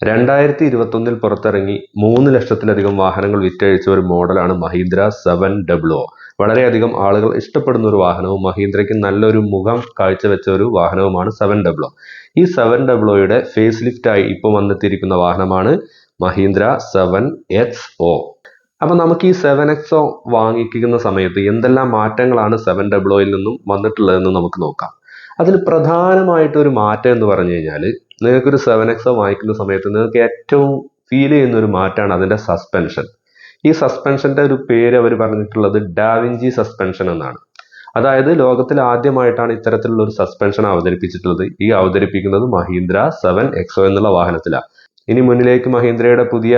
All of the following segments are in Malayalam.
രണ്ടായിരത്തി ഇരുപത്തൊന്നിൽ പുറത്തിറങ്ങി മൂന്ന് ലക്ഷത്തിലധികം വാഹനങ്ങൾ വിറ്റഴിച്ച ഒരു മോഡലാണ് മഹീന്ദ്ര സെവൻ ഡബ്ല്യു വളരെയധികം ആളുകൾ ഇഷ്ടപ്പെടുന്ന ഒരു വാഹനവും മഹീന്ദ്രയ്ക്ക് നല്ലൊരു മുഖം കാഴ്ചവെച്ച ഒരു വാഹനവുമാണ് സെവൻ ഡബ്ല്യു ഈ സെവൻ ഡബ്ല്യുയുടെ ഫേസ് ലിഫ്റ്റായി ഇപ്പോൾ വന്നെത്തിയിരിക്കുന്ന വാഹനമാണ് മഹീന്ദ്ര സെവൻ എക്സ് ഒ അപ്പം നമുക്ക് ഈ സെവൻ എക്സ് വാങ്ങിക്കുന്ന സമയത്ത് എന്തെല്ലാം മാറ്റങ്ങളാണ് സെവൻ ഡബ്ല്യുയിൽ നിന്നും വന്നിട്ടുള്ളതെന്ന് നമുക്ക് നോക്കാം. അതിൽ പ്രധാനമായിട്ട് ഒരു മാറ്റം എന്ന് പറഞ്ഞു കഴിഞ്ഞാൽ നിങ്ങൾക്കൊരു സെവൻ എക്സ് വാങ്ങിക്കുന്ന സമയത്ത് നിങ്ങൾക്ക് ഏറ്റവും ഫീൽ ചെയ്യുന്ന ഒരു മാറ്റമാണ് അതിന്റെ സസ്പെൻഷൻ ഈ സസ്പെൻഷന്റെ ഒരു പേര് അവർ പറഞ്ഞിട്ടുള്ളത് ഡാവിഞ്ചി സസ്പെൻഷൻ എന്നാണ്. അതായത് ലോകത്തിൽ ആദ്യമായിട്ടാണ് ഇത്തരത്തിലുള്ള ഒരു സസ്പെൻഷൻ അവതരിപ്പിച്ചിട്ടുള്ളത്. ഈ അവതരിപ്പിക്കുന്നത് മഹീന്ദ്ര സെവൻ എക്സോ എന്നുള്ള വാഹനത്തിലാണ്. ഇനി മുന്നിലേക്ക് മഹീന്ദ്രയുടെ പുതിയ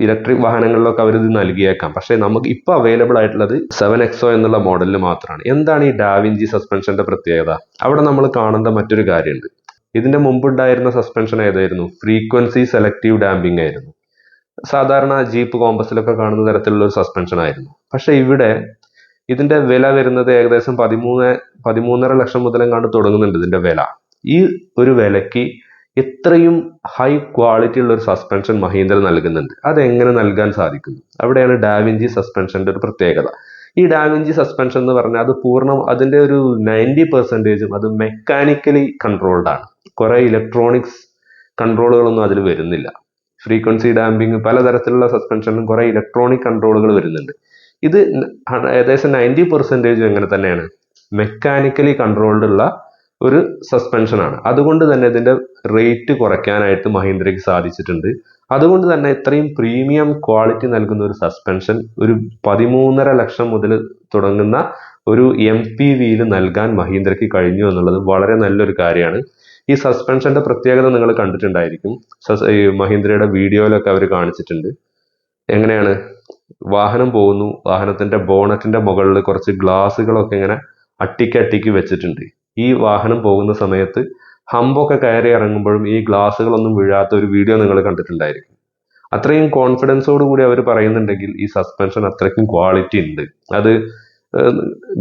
ഇലക്ട്രിക് വാഹനങ്ങളിലൊക്കെ അവർ ഇത് നൽകിയേക്കാം. പക്ഷേ നമുക്ക് ഇപ്പോൾ അവൈലബിൾ ആയിട്ടുള്ളത് സെവൻ എക്സോ എന്നുള്ള മോഡലിൽ മാത്രമാണ്. എന്താണ് ഈ ഡാവിഞ്ചി സസ്പെൻഷന്റെ പ്രത്യേകത? അവിടെ നമ്മൾ കാണേണ്ട മറ്റൊരു കാര്യമുണ്ട്. ഇതിന്റെ മുമ്പുണ്ടായിരുന്ന സസ്പെൻഷൻ ഏതായിരുന്നു? ഫ്രീക്വൻസി സെലക്റ്റീവ് ഡാമ്പിംഗ് ആയിരുന്നു. സാധാരണ ജീപ്പ് കോമ്പസിലൊക്കെ കാണുന്ന തരത്തിലുള്ള ഒരു സസ്പെൻഷൻ ആയിരുന്നു. പക്ഷെ ഇവിടെ ഇതിന്റെ വില വരുന്നത് ഏകദേശം പതിമൂന്ന് പതിമൂന്നര ലക്ഷം മുതലെങ്ങാണ്ട് തുടങ്ങുന്നുണ്ട് ഇതിന്റെ വില. ഈ ഒരു വിലയ്ക്ക് ഇത്രയും ഹൈ ക്വാളിറ്റി ഉള്ള ഒരു സസ്പെൻഷൻ മഹീന്ദ്ര നൽകുന്നുണ്ട്. അതെങ്ങനെ നൽകാൻ സാധിക്കുന്നു? അവിടെയാണ് ഡാവിഞ്ചി സസ്പെൻഷന്റെ ഒരു പ്രത്യേകത. ഈ ഡാവിഞ്ചി സസ്പെൻഷൻ എന്ന് പറഞ്ഞാൽ അത് പൂർണം അതിന്റെ ഒരു നയന്റി പെർസെന്റേജും അത് മെക്കാനിക്കലി കൺട്രോൾഡ് ആണ്. കുറെ ഇലക്ട്രോണിക്സ് കൺട്രോളുകളൊന്നും അതിൽ വരുന്നില്ല. ഫ്രീക്വൻസി ഡാമ്പിങ് പലതരത്തിലുള്ള സസ്പെൻഷനും കുറെ ഇലക്ട്രോണിക് കൺട്രോളുകൾ വരുന്നുണ്ട്. ഇത് ഏകദേശം നയന്റി പെർസെന്റേജും എങ്ങനെ തന്നെയാണ്? മെക്കാനിക്കലി കൺട്രോൾഡ് ഉള്ള ഒരു സസ്പെൻഷനാണ് അതുകൊണ്ട് തന്നെ ഇതിന്റെ റേറ്റ് കുറയ്ക്കാനായിട്ട് മഹീന്ദ്രയ്ക്ക് സാധിച്ചിട്ടുണ്ട്. അതുകൊണ്ട് തന്നെ ഇത്രയും പ്രീമിയം ക്വാളിറ്റി നൽകുന്ന ഒരു സസ്പെൻഷൻ ഒരു പതിമൂന്നര ലക്ഷം മുതൽ തുടങ്ങുന്ന ഒരു എം പി വിയിൽ നൽകാൻ മഹീന്ദ്രയ്ക്ക് കഴിഞ്ഞു എന്നുള്ളത് വളരെ നല്ലൊരു കാര്യമാണ്. ഈ സസ്പെൻഷന്റെ പ്രത്യേകത നിങ്ങൾ കണ്ടിട്ടുണ്ടായിരിക്കും. ഈ മഹീന്ദ്രയുടെ വീഡിയോയിലൊക്കെ അവർ കാണിച്ചിട്ടുണ്ട്. എങ്ങനെയാണ്? വാഹനം പോകുന്നു. വാഹനത്തിന്റെ ബോണറ്റിന്റെ മുകളിൽ കുറച്ച് ഗ്ലാസ്സുകളൊക്കെ ഇങ്ങനെ അട്ടിക്കട്ടിക്ക് അട്ടിക്ക് വെച്ചിട്ടുണ്ട്. ഈ വാഹനം പോകുന്ന സമയത്ത് ഹമ്പൊക്കെ കയറി ഇറങ്ങുമ്പോഴും ഈ ഗ്ലാസ്സുകളൊന്നും വീഴാത്ത ഒരു വീഡിയോ നിങ്ങൾ കണ്ടിട്ടുണ്ടായിരിക്കും. അത്രയും കോൺഫിഡൻസോട് കൂടി അവർ പറയുന്നുണ്ടെങ്കിൽ ഈ സസ്പെൻഷൻ അത്രയ്ക്കും ക്വാളിറ്റി ഉണ്ട്. അത്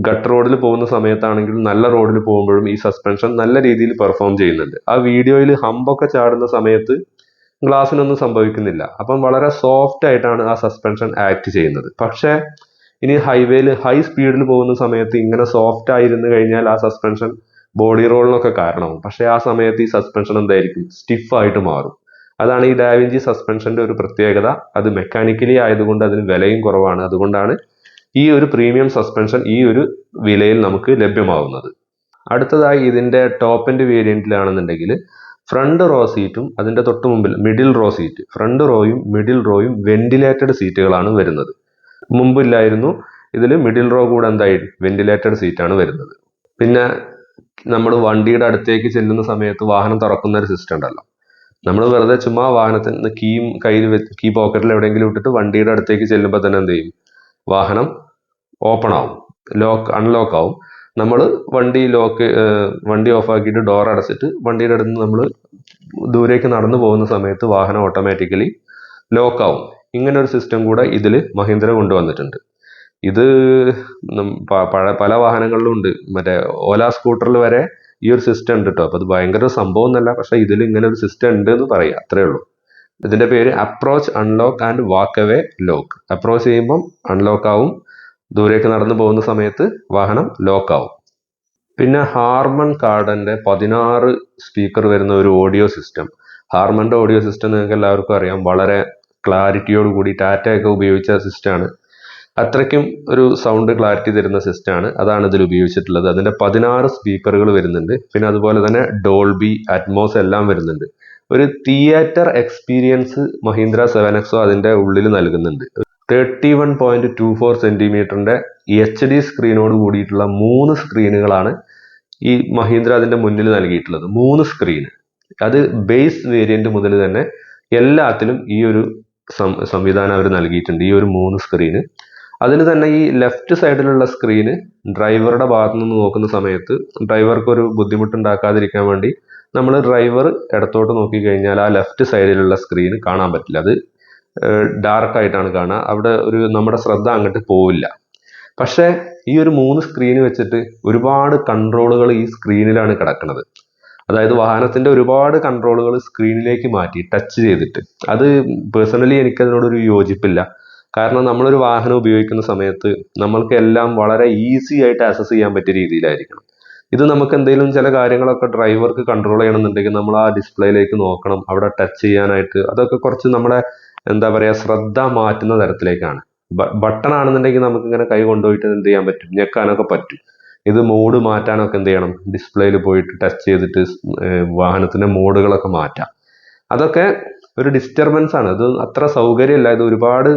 ഗട്ട് റോഡിൽ പോകുന്ന സമയത്താണെങ്കിലും നല്ല റോഡിൽ പോകുമ്പോഴും ഈ സസ്പെൻഷൻ നല്ല രീതിയിൽ പെർഫോം ചെയ്യുന്നുണ്ട്. ആ വീഡിയോയിൽ ഹമ്പൊക്കെ ചാടുന്ന സമയത്ത് ഗ്ലാസ്സിനൊന്നും സംഭവിക്കുന്നില്ല. അപ്പം വളരെ സോഫ്റ്റ് ആയിട്ടാണ് ആ സസ്പെൻഷൻ ആക്ട് ചെയ്യുന്നത്. പക്ഷേ ഇനി ഹൈവേയിൽ ഹൈ സ്പീഡിൽ പോകുന്ന സമയത്ത് ഇങ്ങനെ സോഫ്റ്റ് ആയിരുന്നു കഴിഞ്ഞാൽ ആ സസ്പെൻഷൻ ബോഡി റോളിനൊക്കെ കാരണമാവും. പക്ഷേ ആ സമയത്ത് ഈ സസ്പെൻഷൻ എന്തായിരിക്കും? സ്റ്റിഫായിട്ട് മാറും. അതാണ് ഈ ഡാവിഞ്ചി സസ്പെൻഷന്റെ ഒരു പ്രത്യേകത. അത് മെക്കാനിക്കലി ആയതുകൊണ്ട് അതിന് വിലയും കുറവാണ്. അതുകൊണ്ടാണ് ഈ ഒരു പ്രീമിയം സസ്പെൻഷൻ ഈ ഒരു വിലയിൽ നമുക്ക് ലഭ്യമാവുന്നത്. അടുത്തതായി ഇതിന്റെ ടോപ്പ് എൻഡ് വേരിയന്റിലാണെന്നുണ്ടെങ്കിൽ ഫ്രണ്ട് റോ സീറ്റും അതിന്റെ തൊട്ട് മുമ്പിൽ മിഡിൽ റോ സീറ്റ് ഫ്രണ്ട് റോയും മിഡിൽ റോയും വെന്റിലേറ്റഡ് സീറ്റുകളാണ് വരുന്നത്. മുമ്പില്ലായിരുന്നു. ഇതിൽ മിഡിൽ റോ കൂടെ എന്തായി? വെന്റിലേറ്റഡ് സീറ്റാണ് വരുന്നത്. പിന്നെ നമ്മൾ വണ്ടിയുടെ അടുത്തേക്ക് ചെല്ലുന്ന സമയത്ത് വാഹനം തുറക്കുന്ന ഒരു സിസ്റ്റം ഉണ്ടല്ലോ. നമ്മൾ വെറുതെ ചുമ്മാ വാഹനത്തിൽ നിന്ന് കീയും കയ്യിൽ കീ പോക്കറ്റിൽ എവിടെയെങ്കിലും ഇട്ടിട്ട് വണ്ടിയുടെ അടുത്തേക്ക് ചെല്ലുമ്പോൾ തന്നെ എന്ത് ചെയ്യും? വാഹനം ഓപ്പൺ ആവും. ലോക്ക് അൺലോക്ക് ആവും. നമ്മൾ വണ്ടി ലോക്ക് വണ്ടി ഓഫ് ആക്കിയിട്ട് ഡോർ അടച്ചിട്ട് വണ്ടിയുടെ അടുത്ത് നമ്മൾ ദൂരേക്ക് നടന്നു പോകുന്ന സമയത്ത് വാഹനം ഓട്ടോമാറ്റിക്കലി ലോക്ക് ആവും. ഇങ്ങനെ ഒരു സിസ്റ്റം കൂടെ ഇതിൽ മഹീന്ദ്ര കൊണ്ടുവന്നിട്ടുണ്ട്. ഇത് പല വാഹനങ്ങളിലും ഉണ്ട്. മറ്റേ ഓല സ്കൂട്ടറിൽ വരെ ഈ ഒരു സിസ്റ്റം ഉണ്ട് കേട്ടോ അപ്പോൾ അത് ഭയങ്കര സംഭവം എന്നല്ല പക്ഷേ ഇതിൽ ഇങ്ങനെ ഒരു സിസ്റ്റം ഉണ്ട് എന്ന് പറയാം. അത്രേ ഉള്ളൂ. ഇതിന്റെ പേര് approach unlock and walk away lock approach ചെയ്യുമ്പം അൺലോക്ക് ആവും. ദൂരേക്ക് നടന്നു പോകുന്ന സമയത്ത് വാഹനം ലോക്ക് ആവും. പിന്നെ ഹാർമൺ കാർഡന്റെ പതിനാറ് സ്പീക്കർ വരുന്ന ഒരു ഓഡിയോ സിസ്റ്റം ഹാർമന്റെ ഓഡിയോ സിസ്റ്റം നിങ്ങൾക്ക് എല്ലാവർക്കും അറിയാം. വളരെ ക്ലാരിറ്റിയോട് കൂടി ടാറ്റയൊക്കെ ഉപയോഗിച്ച സിസ്റ്റമാണ് അത്രയ്ക്കും ഒരു സൗണ്ട് ക്ലാരിറ്റി തരുന്ന സിസ്റ്റമാണ് അതാണ് ഇതിൽ ഉപയോഗിച്ചിട്ടുള്ളത്. അതിന്റെ പതിനാറ് സ്പീക്കറുകൾ വരുന്നുണ്ട്. പിന്നെ അതുപോലെ തന്നെ ഡോൾബി അറ്റ്മോസ് എല്ലാം വരുന്നുണ്ട്. ഒരു theatre experience Mahindra seven XO അതിന്റെ ഉള്ളിൽ നൽകുന്നുണ്ട്. Thirty one point two four സെന്റിമീറ്ററിന്റെ H D സ്ക്രീനോട് കൂടിയിട്ടുള്ള മൂന്ന് സ്ക്രീനുകളാണ് ഈ മഹീന്ദ്ര അതിന്റെ മുന്നിൽ നൽകിയിട്ടുള്ളത്. മൂന്ന് സ്ക്രീൻ. അത് ബേസ് വേരിയന്റ് മുതൽ തന്നെ എല്ലാത്തിലും ഈ ഒരു സംവിധാനം അവർ നൽകിയിട്ടുണ്ട് ഈ ഒരു മൂന്ന് സ്ക്രീന് അതിന് തന്നെ ഈ ലെഫ്റ്റ് സൈഡിലുള്ള സ്ക്രീന് ഡ്രൈവറുടെ ഭാഗത്തു നിന്ന് നോക്കുന്ന സമയത്ത് ഡ്രൈവർക്ക് ഒരു ബുദ്ധിമുട്ടുണ്ടാക്കാതിരിക്കാൻ വേണ്ടി നമ്മൾ ഡ്രൈവർ ഇടത്തോട്ട് നോക്കി കഴിഞ്ഞാൽ ആ ലെഫ്റ്റ് സൈഡിലുള്ള സ്ക്രീന് കാണാൻ പറ്റില്ല. അത് ഡാർക്ക് ആയിട്ടാണ് കാണുക. അവിടെ ഒരു നമ്മുടെ ശ്രദ്ധ അങ്ങോട്ട് പോവില്ല. പക്ഷേ ഈ ഒരു മൂന്ന് സ്ക്രീൻ വെച്ചിട്ട് ഒരുപാട് കൺട്രോളുകൾ ഈ സ്ക്രീനിലാണ് കിടക്കുന്നത്. അതായത് വാഹനത്തിന്റെ ഒരുപാട് കൺട്രോളുകൾ സ്ക്രീനിലേക്ക് മാറ്റി ടച്ച് ചെയ്തിട്ട്. അത് പേഴ്സണലി എനിക്ക് അതിനോടൊരു യോജിപ്പില്ല. കാരണം നമ്മളൊരു വാഹനം ഉപയോഗിക്കുന്ന സമയത്ത് നമ്മൾക്ക് എല്ലാം വളരെ ഈസി ആയിട്ട് ആക്സസ് ചെയ്യാൻ പറ്റിയ രീതിയിലായിരിക്കണം. ഇത് നമുക്ക് എന്തെങ്കിലും ചില കാര്യങ്ങളൊക്കെ ഡ്രൈവർക്ക് കൺട്രോൾ ചെയ്യണമെന്നുണ്ടെങ്കിൽ നമ്മൾ ആ ഡിസ്പ്ലേയിലേക്ക് നോക്കണം അവിടെ ടച്ച് ചെയ്യാനായിട്ട്. അതൊക്കെ കുറച്ച് നമ്മുടെ എന്താ പറയുക ശ്രദ്ധ മാറ്റുന്ന തരത്തിലേക്കാണ്. ബട്ടൺ ആണെന്നുണ്ടെങ്കിൽ നമുക്ക് ഇങ്ങനെ കൈ കൊണ്ടുപോയിട്ട് എന്ത് ചെയ്യാൻ പറ്റും? ഞെക്കാനൊക്കെ പറ്റും. ഇത് മോഡ് മാറ്റാനൊക്കെ എന്ത് ചെയ്യണം? ഡിസ്പ്ലേയിൽ പോയിട്ട് ടച്ച് ചെയ്തിട്ട് വാഹനത്തിന്റെ മോഡുകളൊക്കെ മാറ്റാം. അതൊക്കെ ഒരു ഡിസ്റ്റർബൻസ് ആണ്. ഇത് അത്ര സൗകര്യമില്ല. ഇത് ഒരുപാട്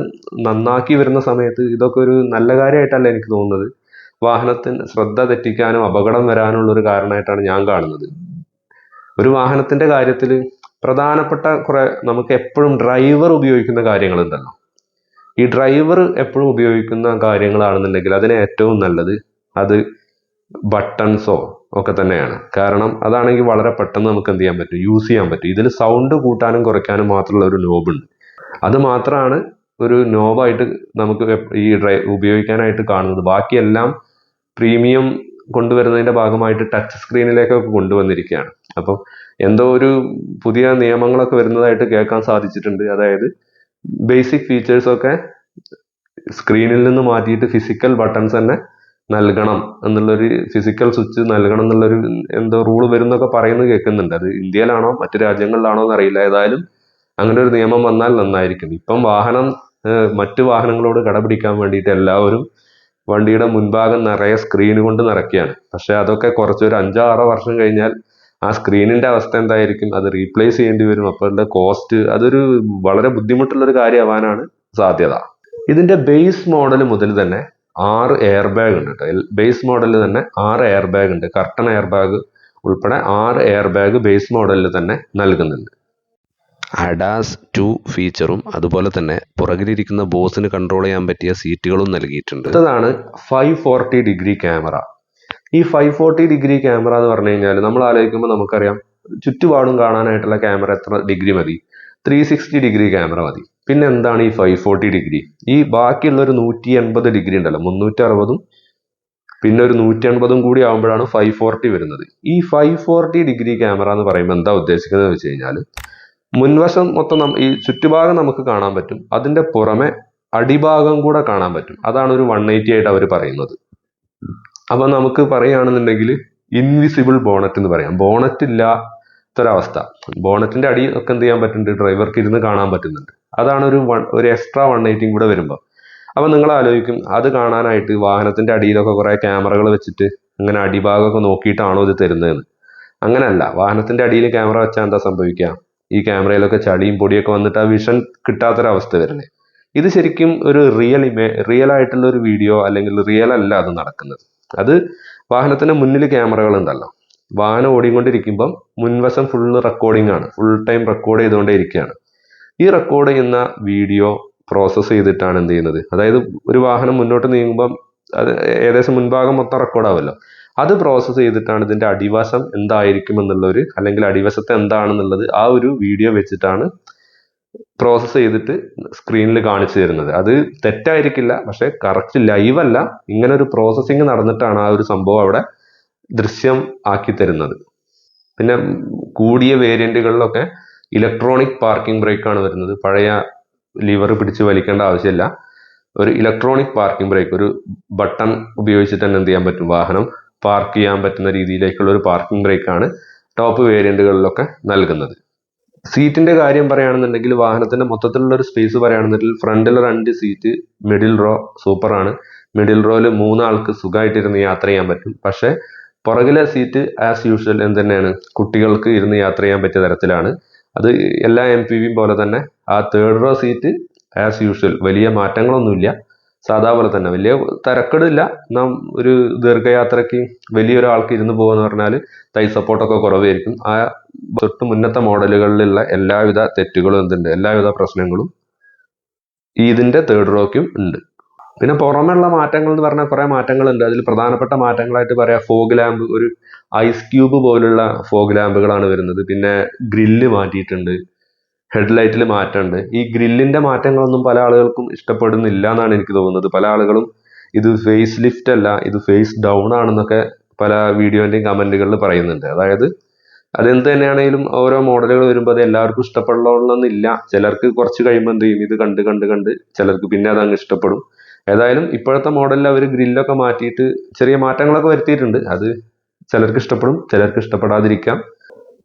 നന്നാക്കി വരുന്ന സമയത്ത് ഇതൊക്കെ ഒരു നല്ല കാര്യമായിട്ടല്ല എനിക്ക് തോന്നുന്നത്. വാഹനത്തിന് ശ്രദ്ധ തെറ്റിക്കാനും അപകടം വരാനുള്ള ഒരു കാരണമായിട്ടാണ് ഞാൻ കാണുന്നത്. ഒരു വാഹനത്തിന്റെ കാര്യത്തിൽ പ്രധാനപ്പെട്ട കുറെ നമുക്ക് എപ്പോഴും ഡ്രൈവർ ഉപയോഗിക്കുന്ന കാര്യങ്ങളുണ്ടല്ലോ ഈ ഡ്രൈവർ എപ്പോഴും ഉപയോഗിക്കുന്ന കാര്യങ്ങളാണെന്നുണ്ടെങ്കിൽ അതിന് ഏറ്റവും നല്ലത് അത് ബട്ടൺസോ ഒക്കെ തന്നെയാണ്. കാരണം അതാണെങ്കിൽ വളരെ പെട്ടെന്ന് നമുക്ക് എന്ത് ചെയ്യാൻ പറ്റും? യൂസ് ചെയ്യാൻ പറ്റും. ഇതിൽ സൗണ്ട് കൂട്ടാനും കുറയ്ക്കാനും മാത്രമുള്ള ഒരു നോബുണ്ട് അത് മാത്രമാണ് ഒരു നോബായിട്ട് നമുക്ക് ഈ ഡ്രൈ ഉപയോഗിക്കാനായിട്ട് കാണുന്നത്. ബാക്കിയെല്ലാം പ്രീമിയം കൊണ്ടുവരുന്നതിന്റെ ഭാഗമായിട്ട് ടച്ച് സ്ക്രീനിലേക്കൊക്കെ കൊണ്ടുവന്നിരിക്കുകയാണ്. അപ്പം എന്തോ ഒരു പുതിയ നിയമങ്ങളൊക്കെ വരുന്നതായിട്ട് കേൾക്കാൻ സാധിച്ചിട്ടുണ്ട്. അതായത് ബേസിക് ഫീച്ചേഴ്സൊക്കെ സ്ക്രീനിൽ നിന്ന് മാറ്റിയിട്ട് ഫിസിക്കൽ ബട്ടൺസ് തന്നെ നൽകണം എന്നുള്ളൊരു ഫിസിക്കൽ സ്വിച്ച് നൽകണം എന്നുള്ളൊരു എന്തോ റൂൾ വരുന്നൊക്കെ പറയുന്നത് കേൾക്കുന്നുണ്ട്. അത് ഇന്ത്യയിലാണോ മറ്റു രാജ്യങ്ങളിലാണോ എന്നറിയില്ല. ഏതായാലും അങ്ങനെ ഒരു നിയമം വന്നാൽ നന്നായിരിക്കും. ഇപ്പം വാഹനം മറ്റു വാഹനങ്ങളോട് കടപിടിക്കാൻ വേണ്ടിയിട്ട് എല്ലാവരും വണ്ടിയുടെ മുൻഭാഗം നിറയെ സ്ക്രീൻ കൊണ്ട് നിറയ്ക്കുകയാണ്. പക്ഷെ അതൊക്കെ കുറച്ചൊരു അഞ്ചോ ആറോ വർഷം കഴിഞ്ഞാൽ ആ സ്ക്രീനിന്റെ അവസ്ഥ എന്തായിരിക്കും? അത് റീപ്ലേസ് ചെയ്യേണ്ടി വരും. അപ്പോൾ അതിന്റെ കോസ്റ്റ് അതൊരു വളരെ ബുദ്ധിമുട്ടുള്ള ഒരു കാര്യമാവാനാണ് സാധ്യത. ഇതിന്റെ ബേസ് മോഡൽ മുതൽ തന്നെ ആറ് എയർ ബാഗ് ഉണ്ട് കേട്ടോ. ബേസ് മോഡലിൽ തന്നെ ആറ് എയർ ബാഗ് ഉണ്ട്. കർട്ടൺ എയർ ബാഗ് ഉൾപ്പെടെ ആറ് എയർ ബാഗ് ബേസ് മോഡലിൽ തന്നെ നൽകുന്നുണ്ട്. അഡാസ് ടു ഫീച്ചറും അതുപോലെ തന്നെ പുറകിലിരിക്കുന്ന ബോസിന് കൺട്രോൾ ചെയ്യാൻ പറ്റിയ സീറ്റുകളും നൽകിയിട്ടുണ്ട്. അതാണ് ഫൈവ് ഫോർട്ടി ഡിഗ്രി ക്യാമറ ഈ ഫൈവ് ഫോർട്ടി ഡിഗ്രി ക്യാമറ എന്ന് പറഞ്ഞു കഴിഞ്ഞാൽ നമ്മൾ ആലോചിക്കുമ്പോൾ നമുക്കറിയാം ചുറ്റുപാടും കാണാനായിട്ടുള്ള ക്യാമറ എത്ര ഡിഗ്രി മതി? ത്രീ സിക്സ്റ്റി ഡിഗ്രി ക്യാമറ മതി. പിന്നെ എന്താണ് ഈ ഫൈവ് ഫോർട്ടി ഡിഗ്രി ഈ ബാക്കിയുള്ള ഒരു നൂറ്റി എൺപത് ഡിഗ്രി ഉണ്ടല്ലോ മുന്നൂറ്റി അറുപതും പിന്നെ ഒരു നൂറ്റി എൺപതും കൂടി ആകുമ്പോഴാണ് ഫൈവ് ഫോർട്ടി വരുന്നത്. ഈ ഫൈവ് ഫോർട്ടി ഡിഗ്രി ക്യാമറ എന്ന് പറയുമ്പോൾ എന്താ ഉദ്ദേശിക്കുന്നത് വെച്ച് കഴിഞ്ഞാൽ മുൻവശം മൊത്തം ഈ ചുറ്റുഭാഗം നമുക്ക് കാണാൻ പറ്റും അതിന്റെ പുറമെ അടിഭാഗം കൂടെ കാണാൻ പറ്റും. അതാണ് ഒരു വൺ എയ്റ്റി ആയിട്ട് അവർ പറയുന്നത്. അപ്പൊ നമുക്ക് പറയുകയാണെന്നുണ്ടെങ്കിൽ ഇൻവിസിബിൾ ബോണറ്റ് എന്ന് പറയാം. ബോണറ്റ് ഇല്ലാത്തൊരവസ്ഥ ബോണറ്റിന്റെ അടി ഒക്കെ എന്ത് ചെയ്യാൻ പറ്റുന്നുണ്ട്? ഡ്രൈവർക്ക് ഇരുന്ന് കാണാൻ പറ്റുന്നുണ്ട്. അതാണ് ഒരു വൺ ഒരു എക്സ്ട്രാ വൺ എയ്റ്റിയും കൂടെ വരുമ്പോൾ അപ്പൊ നിങ്ങൾ ആലോചിക്കും അത് കാണാനായിട്ട് വാഹനത്തിന്റെ അടിയിലൊക്കെ കുറെ ക്യാമറകൾ വെച്ചിട്ട് ഇങ്ങനെ അടിഭാഗമൊക്കെ നോക്കിയിട്ടാണോ ഇത് തരുന്നതെന്ന്. അങ്ങനെയല്ല വാഹനത്തിന്റെ അടിയിൽ ക്യാമറ വെച്ചാൽ എന്താ സംഭവിക്കുക? ഈ ക്യാമറയിലൊക്കെ ചളിയും പൊടിയൊക്കെ വന്നിട്ട് ആ വിഷൻ കിട്ടാത്തൊരവസ്ഥ വരുന്നത് ഇത് ശരിക്കും ഒരു റിയൽ ഇമേ റിയൽ ആയിട്ടുള്ള ഒരു വീഡിയോ അല്ലെങ്കിൽ റിയൽ അല്ല അത് നടക്കുന്നത്. അത് വാഹനത്തിന്റെ മുന്നിൽ ക്യാമറകൾ ഉണ്ടല്ലോ. വാഹനം ഓടിക്കൊണ്ടിരിക്കുമ്പം മുൻവശം ഫുള്ള് റെക്കോർഡിംഗ് ആണ്. ഫുൾ ടൈം റെക്കോർഡ് ചെയ്തുകൊണ്ടേ ഇരിക്കുകയാണ് ഈ റെക്കോർഡ് ചെയ്യുന്ന വീഡിയോ പ്രോസസ്സ് ചെയ്തിട്ടാണ് എന്ത് ചെയ്യുന്നത്? അതായത് ഒരു വാഹനം മുന്നോട്ട് നീങ്ങുമ്പം അത് ഏകദേശം മുൻഭാഗം മൊത്തം റെക്കോർഡാവല്ലോ അത് പ്രോസസ്സ് ചെയ്തിട്ടാണ് ഇതിന്റെ അടിവശം എന്തായിരിക്കും എന്നുള്ളൊരു അല്ലെങ്കിൽ അടിവശത്ത് എന്താണെന്നുള്ളത് ആ ഒരു വീഡിയോ വെച്ചിട്ടാണ് പ്രോസസ്സ് ചെയ്തിട്ട് സ്ക്രീനിൽ കാണിച്ചു തരുന്നത്. അത് തെറ്റായിരിക്കില്ല പക്ഷേ കറക്റ്റ് ലൈവല്ല ഇങ്ങനെ ഒരു പ്രോസസ്സിങ് നടന്നിട്ടാണ് ആ ഒരു സംഭവം അവിടെ ദൃശ്യം ആക്കി തരുന്നത്. പിന്നെ കൂടിയ വേരിയന്റുകളിലൊക്കെ ഇലക്ട്രോണിക് പാർക്കിംഗ് ബ്രേക്ക് ആണ് വരുന്നത്. പഴയ ലിവർ പിടിച്ച് വലിക്കേണ്ട ആവശ്യമില്ല. ഒരു ഇലക്ട്രോണിക് പാർക്കിംഗ് ബ്രേക്ക് ഒരു ബട്ടൺ ഉപയോഗിച്ച് തന്നെ എന്ത് ചെയ്യാൻ പറ്റും? വാഹനം പാർക്ക് ചെയ്യാൻ പറ്റുന്ന രീതിയിലേക്കുള്ള ഒരു പാർക്കിംഗ് ബ്രേക്ക് ആണ് ടോപ്പ് വേരിയന്റുകളിലൊക്കെ നൽകുന്നത്. സീറ്റിന്റെ കാര്യം പറയുകയാണെന്നുണ്ടെങ്കിൽ വാഹനത്തിന്റെ മൊത്തത്തിലുള്ള ഒരു സ്പേസ് പറയുകയാണെന്നുണ്ടെങ്കിൽ ഫ്രണ്ടിൽ രണ്ട് സീറ്റ് മിഡിൽ റോ സൂപ്പറാണ് മിഡിൽ റോയിൽ മൂന്നാൾക്ക് സുഖമായിട്ടിരുന്ന് യാത്ര ചെയ്യാൻ പറ്റും. പക്ഷേ പുറകിലെ സീറ്റ് ആസ് യൂഷ്വൽ എന്ത് തന്നെയാണ് കുട്ടികൾക്ക് ഇരുന്ന് യാത്ര ചെയ്യാൻ പറ്റിയ തരത്തിലാണ്. അത് എല്ലാ എം പി വിയും പോലെ തന്നെ ആ third row seat as usual വലിയ മാറ്റങ്ങളൊന്നുമില്ല. സാധാ പോലെ തന്നെ വലിയ തിരക്കടില്ല. നാം ഒരു ദീർഘയാത്രയ്ക്ക് വലിയൊരാൾക്ക് ഇരുന്ന് പോകുക പറഞ്ഞാൽ തൈ സപ്പോർട്ടൊക്കെ കുറവായിരിക്കും. ആ തൊട്ട് മുന്നത്തെ മോഡലുകളിലുള്ള എല്ലാവിധ തെറ്റുകളും എന്തുണ്ട്? എല്ലാവിധ പ്രശ്നങ്ങളും ഇതിന്റെ തേർഡ് റോക്കും ഉണ്ട്. പിന്നെ പുറമെയുള്ള മാറ്റങ്ങൾ എന്ന് പറഞ്ഞാൽ കുറെ മാറ്റങ്ങളുണ്ട്. അതിൽ പ്രധാനപ്പെട്ട മാറ്റങ്ങളായിട്ട് പറയാം ഫോഗ് ലാമ്പ് ഒരു ഐസ് ക്യൂബ് പോലുള്ള ഫോഗ് ലാമ്പുകളാണ് വരുന്നത്. പിന്നെ ഗ്രില്ല് മാറ്റിയിട്ടുണ്ട്. ഹെഡ്ലൈറ്റിൽ മാറ്റമുണ്ട്. ഈ ഗ്രില്ലിന്റെ മാറ്റങ്ങളൊന്നും പല ആളുകൾക്കും ഇഷ്ടപ്പെടുന്നില്ല എന്നാണ് എനിക്ക് തോന്നുന്നത്. പല ആളുകളും ഇത് ഫേസ് ലിഫ്റ്റ് അല്ല ഇത് ഫേസ് ഡൗൺ ആണെന്നൊക്കെ പല വീഡിയോന്റെയും കമന്റുകളിൽ പറയുന്നുണ്ട്. അതായത് അതെന്ത് തന്നെയാണെങ്കിലും ഓരോ മോഡലുകൾ വരുമ്പോൾ അത് എല്ലാവർക്കും ഇഷ്ടപ്പെടണമെന്നില്ല ചിലർക്ക് കുറച്ച് കഴിയുമ്പോൾ എന്ത് ചെയ്യും? ഇത് കണ്ട് കണ്ട് കണ്ട് ചിലർക്ക് പിന്നെ അത് അങ്ങ് ഇഷ്ടപ്പെടും. ഏതായാലും ഇപ്പോഴത്തെ മോഡലിൽ അവർ ഗ്രില്ലൊക്കെ മാറ്റിയിട്ട് ചെറിയ മാറ്റങ്ങളൊക്കെ വരുത്തിയിട്ടുണ്ട്. അത് ചിലർക്ക് ഇഷ്ടപ്പെടും ചിലർക്ക് ഇഷ്ടപ്പെടാതിരിക്കാം.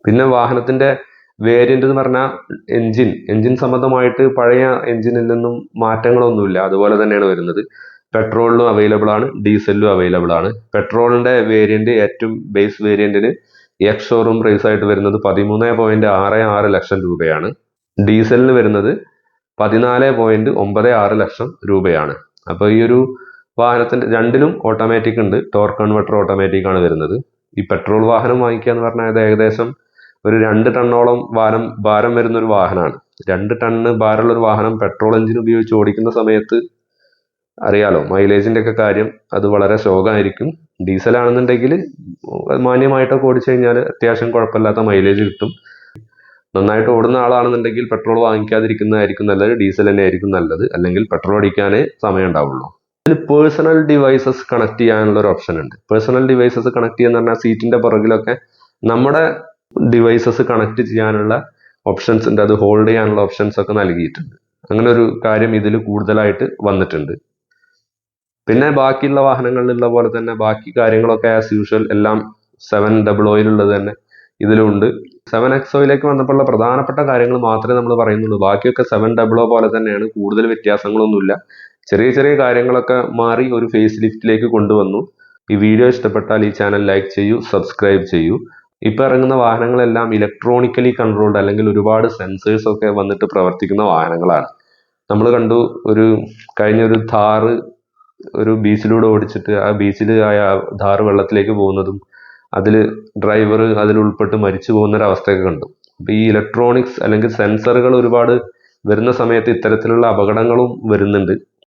പിന്നെ വാഹനത്തിന്റെ വേരിയന്റ് എന്ന് പറഞ്ഞാൽ എഞ്ചിൻ എഞ്ചിൻ സംബന്ധമായിട്ട് പഴയ എഞ്ചിനിൽ നിന്നും മാറ്റങ്ങളൊന്നുമില്ല. അതുപോലെ തന്നെയാണ് വരുന്നത്. പെട്രോളിലും അവൈലബിൾ ആണ് ഡീസലിലും അവൈലബിൾ ആണ്. പെട്രോളിന്റെ വേരിയന്റ് ഏറ്റവും ബേസ് വേരിയന്റിന് എക്സ് ഷോറൂം പ്രൈസ് ആയിട്ട് വരുന്നത് പതിമൂന്ന് പോയിന്റ് ആറ് ആറ് ലക്ഷം രൂപയാണ്. ഡീസലിന് വരുന്നത് പതിനാല് പോയിന്റ് ഒമ്പത് ആറ് ലക്ഷം രൂപയാണ്. അപ്പോൾ ഈ ഒരു വാഹനത്തിന്റെ രണ്ടിലും ഓട്ടോമാറ്റിക് ഉണ്ട്. ടോർക്ക് കൺവെർട്ടർ ഓട്ടോമാറ്റിക് ആണ് വരുന്നത്. ഈ പെട്രോൾ വാഹനം വാങ്ങിക്കുക എന്ന് പറഞ്ഞാൽ ഇത് ഏകദേശം ഒരു രണ്ട് ടണ്ണോളം ഭാരം ഭാരം വരുന്ന ഒരു വാഹനമാണ്. രണ്ട് ടണ്ണ് ഭാരമുള്ള ഒരു വാഹനം പെട്രോൾ എഞ്ചിൻ ഉപയോഗിച്ച് ഓടിക്കുന്ന സമയത്ത് അറിയാലോ മൈലേജിന്റെ ഒക്കെ കാര്യം അത് വളരെ ശോകമായിരിക്കും ഡീസൽ ആണെന്നുണ്ടെങ്കിൽ മാന്യമായിട്ടൊക്കെ ഓടിച്ചു കഴിഞ്ഞാൽ അത്യാവശ്യം കുഴപ്പമില്ലാത്ത മൈലേജ് കിട്ടും. നന്നായിട്ട് ഓടുന്ന ആളാണെന്നുണ്ടെങ്കിൽ പെട്രോൾ വാങ്ങിക്കാതിരിക്കുന്നതായിരിക്കും നല്ലത് ഡീസൽ തന്നെ ആയിരിക്കും നല്ലത്. അല്ലെങ്കിൽ പെട്രോൾ അടിക്കാനേ സമയം ഉണ്ടാവുള്ളൂ. ഇതിൽ പേഴ്സണൽ ഡിവൈസസ് കണക്ട് ചെയ്യാനുള്ള ഒരു ഓപ്ഷൻ ഉണ്ട്. പേഴ്സണൽ ഡിവൈസസ് കണക്ട് ചെയ്യാന്ന് പറഞ്ഞാൽ സീറ്റിന്റെ പുറകിലൊക്കെ നമ്മുടെ ഡിവൈസസ് കണക്ട് ചെയ്യാനുള്ള ഓപ്ഷൻസ് ഉണ്ട്. അത് ഹോൾഡ് ചെയ്യാനുള്ള ഓപ്ഷൻസ് ഒക്കെ നൽകിയിട്ടുണ്ട്. അങ്ങനെ ഒരു കാര്യം ഇതിൽ കൂടുതലായിട്ട് വന്നിട്ടുണ്ട്. പിന്നെ ബാക്കിയുള്ള വാഹനങ്ങളിലുള്ള പോലെ തന്നെ ബാക്കി കാര്യങ്ങളൊക്കെ ആസ് യൂഷ്വൽ എല്ലാം സെവൻ ഡബിൾ ഓയിലുള്ളത് തന്നെ ഇതിലുണ്ട്. സെവൻ എക്സോയിലേക്ക് വന്നപ്പോഴുള്ള പ്രധാനപ്പെട്ട കാര്യങ്ങൾ മാത്രമേ നമ്മൾ പറയുന്നുള്ളൂ. ബാക്കിയൊക്കെ സെവൻ ഡബിളോ പോലെ തന്നെയാണ്. കൂടുതൽ വ്യത്യാസങ്ങളൊന്നുമില്ല. ചെറിയ ചെറിയ കാര്യങ്ങളൊക്കെ മാറി ഒരു ഫേസ് ലിഫ്റ്റിലേക്ക് കൊണ്ടുവന്നു. ഈ വീഡിയോ ഇഷ്ടപ്പെട്ടാൽ ഈ ചാനൽ ലൈക്ക് ചെയ്യൂ സബ്സ്ക്രൈബ് ചെയ്യൂ. ഇപ്പൊ ഇറങ്ങുന്ന വാഹനങ്ങളെല്ലാം ഇലക്ട്രോണിക്കലി കൺട്രോൾഡ് അല്ലെങ്കിൽ ഒരുപാട് സെൻസേഴ്സ് ഒക്കെ വന്നിട്ട് പ്രവർത്തിക്കുന്ന വാഹനങ്ങളാണ്. നമ്മൾ കണ്ടു ഒരു കഴിഞ്ഞ ഒരു ഥാറ് ഒരു ബീച്ചിലൂടെ ഓടിച്ചിട്ട് ആ ബീച്ചിൽ ആ ധാറ് വെള്ളത്തിലേക്ക് പോകുന്നതും അതിൽ ഡ്രൈവർ അതിൽ ഉൾപ്പെട്ട് മരിച്ചു പോകുന്ന ഒരു അവസ്ഥയൊക്കെ കണ്ടു. അപ്പൊ ഈ ഇലക്ട്രോണിക്സ് അല്ലെങ്കിൽ സെൻസറുകൾ ഒരുപാട് വരുന്ന സമയത്ത് ഇത്തരത്തിലുള്ള അപകടങ്ങളും വരുന്നുണ്ട്.